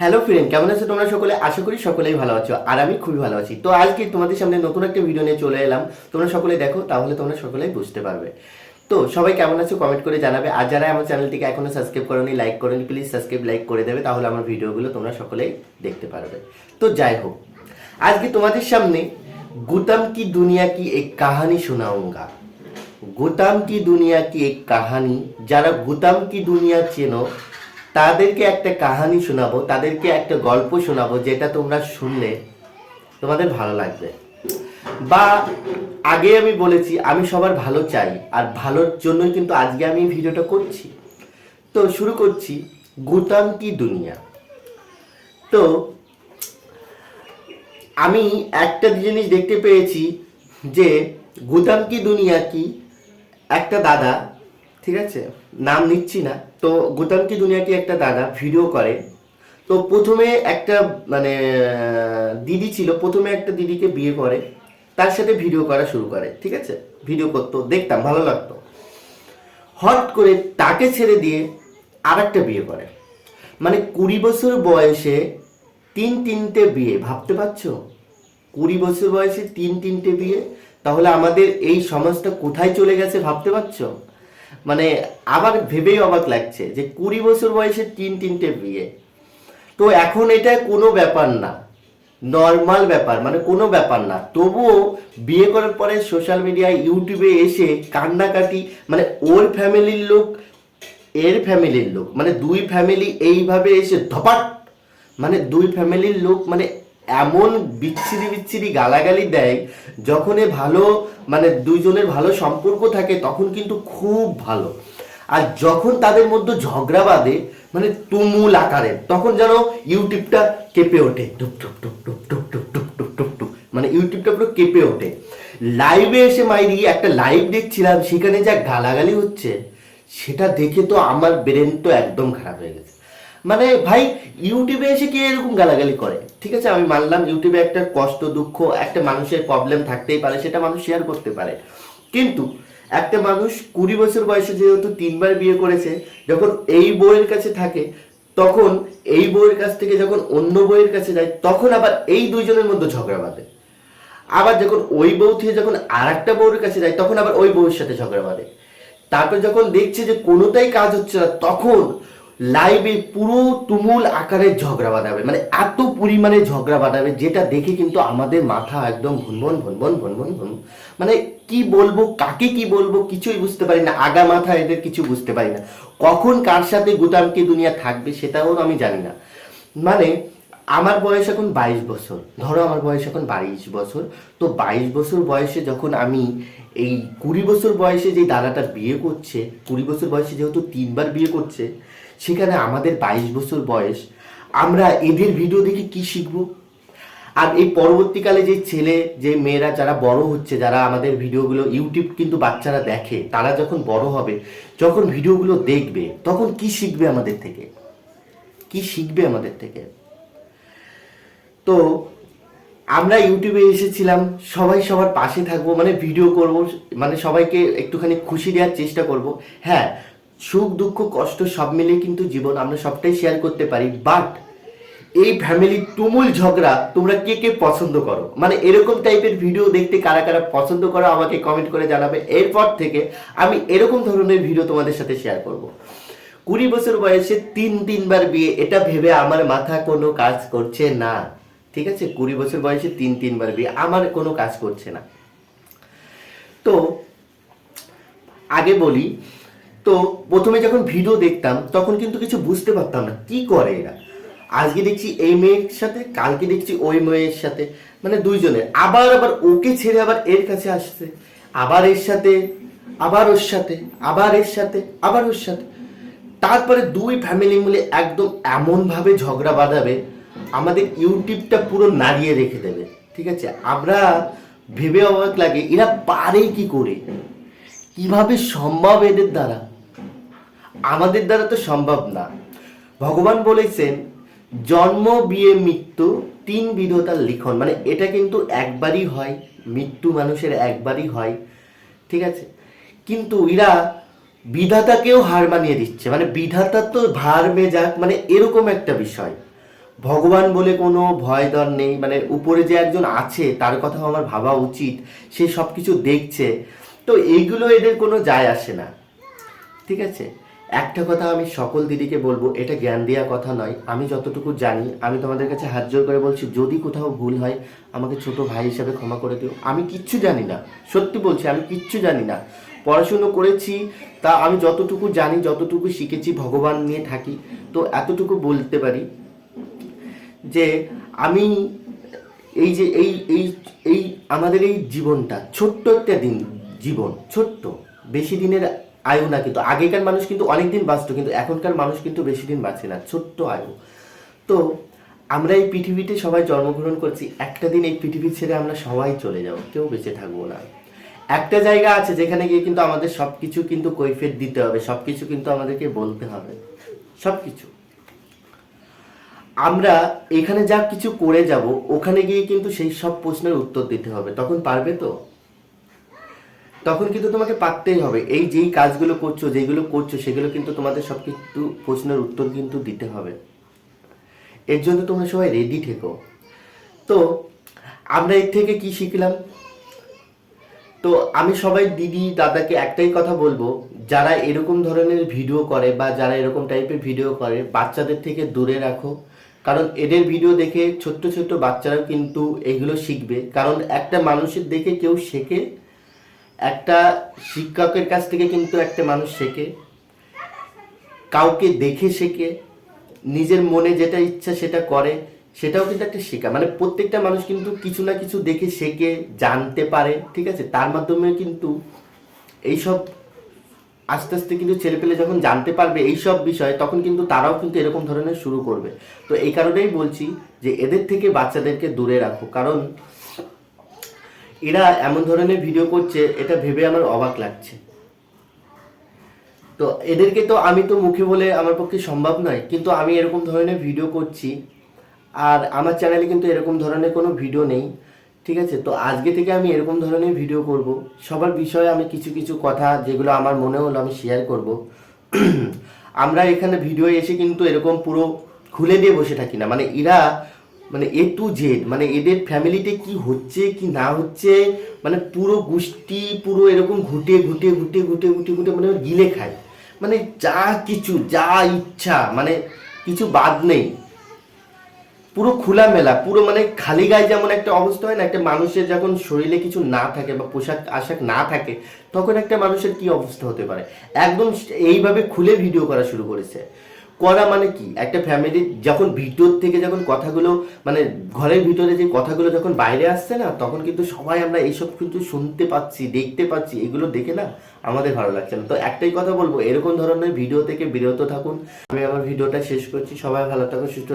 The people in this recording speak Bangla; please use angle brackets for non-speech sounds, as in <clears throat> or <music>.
হ্যালো ফ্রেন্ড কেমন আছো তোমরা সকলে? আশা করি সকলেই ভালো আছো, আর আমি খুবই ভালো আছি। তো আজকে তোমাদের সামনে নতুন একটা ভিডিও নিয়ে চলে এলাম। তোমরা সকলে দেখো, তাহলে তোমরা সকলেই বুঝতে পারবে। তো সবাই কেমন আছো কমেন্ট করে জানাবে, আর যারা আমার চ্যানেলটিকে এখনও সাবস্ক্রাইব করোনি লাইক করোনি প্লিজ সাবস্ক্রাইব লাইক করে দেবে, তাহলে আমার ভিডিওগুলো তোমরা সকলেই দেখতে পারবে। তো যাই হোক, আজকে তোমাদের সামনে গুতাম কি দুনিয়া কি এক কাহানি শোনাऊंगा গুতাম কি দুনিয়া কি এক কাহানি, যারা গুতাম কি দুনিয়া চেনো তাদেরকে একটা কাহানি শোনাবো, তাদেরকে একটা গল্প শোনাবো, যেটা তোমরা শুনলে তোমাদের ভালো লাগবে। বা আগে আমি বলেছি, আমি সবার ভালো চাই, আর ভালোর জন্যই কিন্তু আজকে আমি ভিডিওটা করছি। তো শুরু করছি, গুতাম কি দুনিয়া? তো আমি একটা জিনিস দেখতে পেয়েছি যে গুদাম কি দুনিয়া কি? একটা দাদা ঠিক আছে? নাম নিচ্ছি না। তো গুদাম কি দুনিয়া কি একটা দাদা ভিডিও করে। তো প্রথমে একটা মানে দিদি ছিল, প্রথমে একটা দিদিকে বিয়ে করে, তার সাথে ভিডিও করা শুরু করে, ঠিক আছে? ভিডিও করতো, দেখতাম, ভালো লাগতো। হট করে তাকে ছেড়ে দিয়ে আর একটা বিয়ে করে। মানে কুড়ি বছর বয়সে তিন তিনটে বিয়ে, ভাবতে পারছ? কুড়ি বছর বয়সে তিন তিনটে বিয়ে? তাহলে আমাদের এই সমাজটা কোথায় চলে গেছে ভাবতে পারছ? মানে আবার ভেবেই অবাক লাগছে যে কুড়ি বছর বয়সে তিন তিনটে বিয়ে। তো এখন এটা কোনো ব্যাপার না নর্মাল ব্যাপার মানে কোনো ব্যাপার না। তবুও বিয়ে করার পরে সোশ্যাল মিডিয়ায় ইউটিউবে এসে কান্নাকাটি মানে ওর ফ্যামিলির লোক, এর ফ্যামিলির লোক মানে দুই ফ্যামিলি এইভাবে এসে ধপাট মানে দুই ফ্যামিলির লোক মানে এমন বিচ্ছিরি বিচ্ছিরি গালাগালি দেয় যখন এ ভালো মানে দুইজনের ভালো সম্পর্ক থাকে তখন কিন্তু খুব ভালো আর যখন তাদের মধ্যে ঝগড়া বাঁধে মানে তুমুল আকারে তখন যেন ইউটিউবটা কেঁপে ওঠে মানে ইউটিউবটা পুরো কেঁপে ওঠে লাইভে এসে মাইরি একটা লাইভ দেখছিলাম সেখানে যা গালাগালি হচ্ছে সেটা দেখে তো আমার ব্রেন তো একদম খারাপ হয়ে গেছে মানে ভাই, ইউটিউবে এসে কে এরকম গালাগালি করে? ঠিক আছে, আমি মানলাম ইউটিউবে একটা কষ্ট, দুঃখ, একটা মানুষের প্রবলেম থাকতেই পারে, সেটা মানুষ শেয়ার করতে পারে। কিন্তু একটা মানুষ কুড়ি বছর বয়সে যেহেতু তিনবার বিয়ে করেছে, যখন এই বউয়ের কাছে থাকে, তখন এই বইয়ের কাছ থেকে যখন অন্য বইয়ের কাছে যায়, তখন আবার এই দুইজনের মধ্যে ঝগড়া বাঁধে। আবার যখন ওই বউ থেকে যখন আর একটা বউয়ের কাছে যায়, তখন আবার ওই বউয়ের সাথে ঝগড়া বাঁধে। তারপর যখন দেখছে যে কোনোটাই কাজ হচ্ছে না, তখন লাইভে পুরো তুমুল আকারে ঝগড়া বাঁধাবে। মানে এত পরিমাণে ঝগড়া বাঁধাবে, যেটা দেখে কিন্তু আমাদের মাথা একদম ভুনভন ভুনভন ভুনভন ভুন মানে কি বলব, কাকে কি বলব, কিছুই বুঝতে পারি না। আগা মাথা এদের কিছু বুঝতে পারি না। কখন কার সাথে গুতামকি দুনিয়া থাকবে সেটাও আমি জানি না। মানে আমার বয়স এখন বাইশ বছর। ধরো আমার বয়স এখন বাইশ বছর। তো বাইশ বছর বয়সে যখন আমি এই কুড়ি বছর বয়সে যে দাদাটা বিয়ে করছে, কুড়ি বছর বয়সে যেহেতু তিনবার বিয়ে করছে সেখানে আমাদের বাইশ বছর বয়স। আমরা এদের ভিডিও দেখে কি শিখব? আর এই পরবর্তীকালে যে ছেলে, যে মেয়েরা যারা বড় হচ্ছে, যারা আমাদের ভিডিওগুলো ইউটিউব কিন্তু বাচ্চারা দেখে, তারা যখন বড় হবে, যখন ভিডিওগুলো দেখবে, তখন কি শিখবে আমাদের থেকে? কি শিখবে আমাদের থেকে? তো আমরা ইউটিউবে এসেছিলাম, সবাই সবার পাশে থাকব মানে ভিডিও করব মানে সবাইকে একটুখানি খুশি দেওয়ার চেষ্টা করব। হ্যাঁ সুখ, দুঃখ, কষ্ট সব মিলে কিন্তু জীবন আমরা সবটাই শেয়ার করতে পারি। বাট এই ফ্যামিলির তুমুল ঝগড়া তোমরা কে কে পছন্দ করো? মানে এরকম টাইপের ভিডিও দেখতে কারা কারা পছন্দ করো আমাকে কমেন্ট করে জানাবে। এরপর থেকে আমি এরকম ধরনের ভিডিও তোমাদের সাথে শেয়ার করব। কুড়ি বছর বয়সে তিন তিনবার বিয়ে, এটা ভেবে আমার মাথা কোনো কাজ করছে না। ঠিক আছে? কুড়ি বছর বয়সে তিন তিনবার বিয়ে, আমার কোনো কাজ করছে না। তো, আগে বলি তো প্রথমে যখন ভিডিও দেখতাম, তখন কিন্তু কিছু বুঝতে পারতাম না, কি করে এরা? আজকে দেখছি এই মেয়ের সাথে, কালকে দেখছি ওই মেয়ের সাথে মানে দুইজনের আবার আবার ওকে ছেড়ে আবার এর কাছে আসছে। আবার এর সাথে, আবার ওর সাথে, আবার এর সাথে, আবার ওর সাথে। তারপরে দুই ফ্যামিলি মিলে একদম এমনভাবে ঝগড়া বাঁধাবে, আমাদের ইউটিউবটা পুরো নাড়িয়ে রেখে দেবে। ঠিক আছে? আমরা ভেবে অবাক লাগে, এরা পারে কি করে? কীভাবে সম্ভব এদের দ্বারা? আমাদের দ্বারা তো সম্ভব না। ভগবান বলেছেন, জন্ম, বিয়ে, মৃত্যু তিন বিধতার লিখন। মানে এটা কিন্তু একবারই হয়, মৃত্যু মানুষের একবারই হয়, ঠিক আছে? কিন্তু এরা বিধাতাকেও হার মানিয়ে দিচ্ছে। মানে বিধাতা তো ভার যাক মানে এরকম একটা বিষয়। ভগবান বলে কোনো ভয় ডর নেই। মানে উপরে যে একজন আছে, তার কথাও আমার ভাবা উচিত। সে সব কিছু দেখছে। তো এইগুলো এদের কোনো যায় আসে না। ঠিক আছে? একটা কথা আমি সকল দিদিকে বলব, এটা জ্ঞান দেওয়া কথা নয়। আমি যতটুকু জানি, আমি তোমাদের কাছে হাত জোর করে বলছি, যদি কোথাও ভুল হয়, আমাকে ছোট ভাই হিসাবে ক্ষমা করে দিও। আমি কিচ্ছু জানি না, সত্যি বলছি, আমি কিচ্ছু জানি না। পড়াশুনো করেছি, তা আমি যতটুকু জানি, যতটুকু শিখেছি, ভগবান নিয়ে থাকি। তো এতটুকু বলতে পারি যে, আমি এই যে, এই এই এই আমাদের এই জীবনটা, ছোট্ট একটা দিন, জীবন, ছোট্ট, বেশি দিনের আয়ু না কিন্তু, আগেকার মানুষ কিন্তু অনেক দিন বাঁচতো, কিন্তু এখনকার মানুষ কিন্তু বেশি দিন বাঁচে না, ছোট্ট আয়ু। তো আমরা এই পৃথিবীতে সবাই জন্মগ্রহণ করছি, একটা দিন এই পৃথিবী ছেড়ে আমরা সবাই চলে যাব, কেউ বেঁচে থাকব না। একটা জায়গা আছে যেখানে গিয়ে কিন্তু আমাদের সব কিছু কিন্তু কৈফিয়ত দিতে হবে সব কিছু কিন্তু আমাদেরকে বলতে হবে সব কিছু আমরা এখানে যা কিছু করে যাব, ওখানে গিয়ে কিন্তু সেই সব প্রশ্নের উত্তর দিতে হবে, তখন পারবে তো? তখন কিন্তু তোমাকে পারতেই হবে। এই যেই কাজগুলো করছ যেগুলো করছ, সেগুলো কিন্তু তোমাদের সব কিছু প্রশ্নের উত্তর কিন্তু দিতে হবে। এর জন্য তোমরা সবাই রেডি থেকো। তো, আমরা এর থেকে কি শিখলাম? তো, আমি সবাই দিদি, দাদাকে একটাই কথা বলব, যারা এরকম ধরনের ভিডিও করে বা যারা এরকম টাইপের ভিডিও করে, বাচ্চাদের থেকে দূরে রাখো। কারণ এদের ভিডিও দেখে ছোট্ট ছোট্ট বাচ্চারাও কিন্তু এগুলো শিখবে। কারণ একটা মানুষের দেখে কেউ শেখে একটা শিক্ষকের কাছ থেকে কিন্তু একটা মানুষ শেখে, কাউকে দেখে শেখে, নিজের মনে যেটা ইচ্ছা সেটা করে, সেটাও কিন্তু একটা শেখা মানে প্রত্যেকটা মানুষ কিন্তু কিছু না কিছু দেখে শেখে, জানতে পারে, ঠিক আছে? তার মাধ্যমে কিন্তু এইসব আস্তে আস্তে কিন্তু ছেলেপেলে যখন জানতে পারবে এই সব বিষয়, তখন কিন্তু তারাও কিন্তু এরকম ধরনের শুরু করবে। তো এই কারণেই বলছি যে এদের থেকে বাচ্চাদেরকে দূরে রাখো। কারণ এরা এমন ধরনের ভিডিও করছে, এটা ভেবে আমার অবাক লাগছে। তো এদেরকে তো আমি তো মুখে বলে আমার পক্ষে সম্ভব নয়, কিন্তু আমি এরকম ধরনের ভিডিও করছি, আর আমার চ্যানেলে কিন্তু এরকম ধরনের কোনো ভিডিও নেই, ঠিক আছে? তো আজকে থেকে আমি এরকম ধরনের ভিডিও করব। সবার বিষয়ে আমি কিছু কিছু কথা যেগুলো আমার মনে হলো আমি শেয়ার করব। <clears throat> আমরা এখানে ভিডিও এসে কিন্তু এরকম পুরো খুলে দিয়ে বসে থাকি না। মানে এরা মানে এ টু জেড মানে এদের ফ্যামিলিতে কি হচ্ছে, কি না হচ্ছে মানে পুরো গোষ্ঠী, পুরো এরকম ঘুটে ঘুটে ঘুটে ঘুটে ঘুটে ঘুটে মানে গিলে খায়। মানে যা কিছু, যা ইচ্ছা মানে কিছু বাদ নেই। পুরো খোলামেলা, পুরো মানে খালি গায়ে যেমন একটা অবস্থা হয় না, একটা মানুষের যখন শরীরে কিছু না থাকে বা পোশাক আশাক না থাকে, তখন একটা মানুষের কি অবস্থা হতে পারে? একদম এইভাবে খুলে ভিডিও করা শুরু করেছে। করা মানে কি? একটা ফ্যামিলি যখন ভিতর থেকে যখন কথাগুলো মানে ঘরের ভিতরে যে কথাগুলো যখন বাইরে আসছে না, তখন কিন্তু সবাই আমরা এইসব কিন্তু শুনতে পাচ্ছি, দেখতে পাচ্ছি, এগুলো দেখে না আমাদের ভালো লাগছে না। তো একটাই কথা বলব, এরকম ধরনের ভিডিও থেকে বিরত থাকুন। আমি আমার ভিডিওটা শেষ করছি, সবাই ভালো থাকুন, সুস্থ।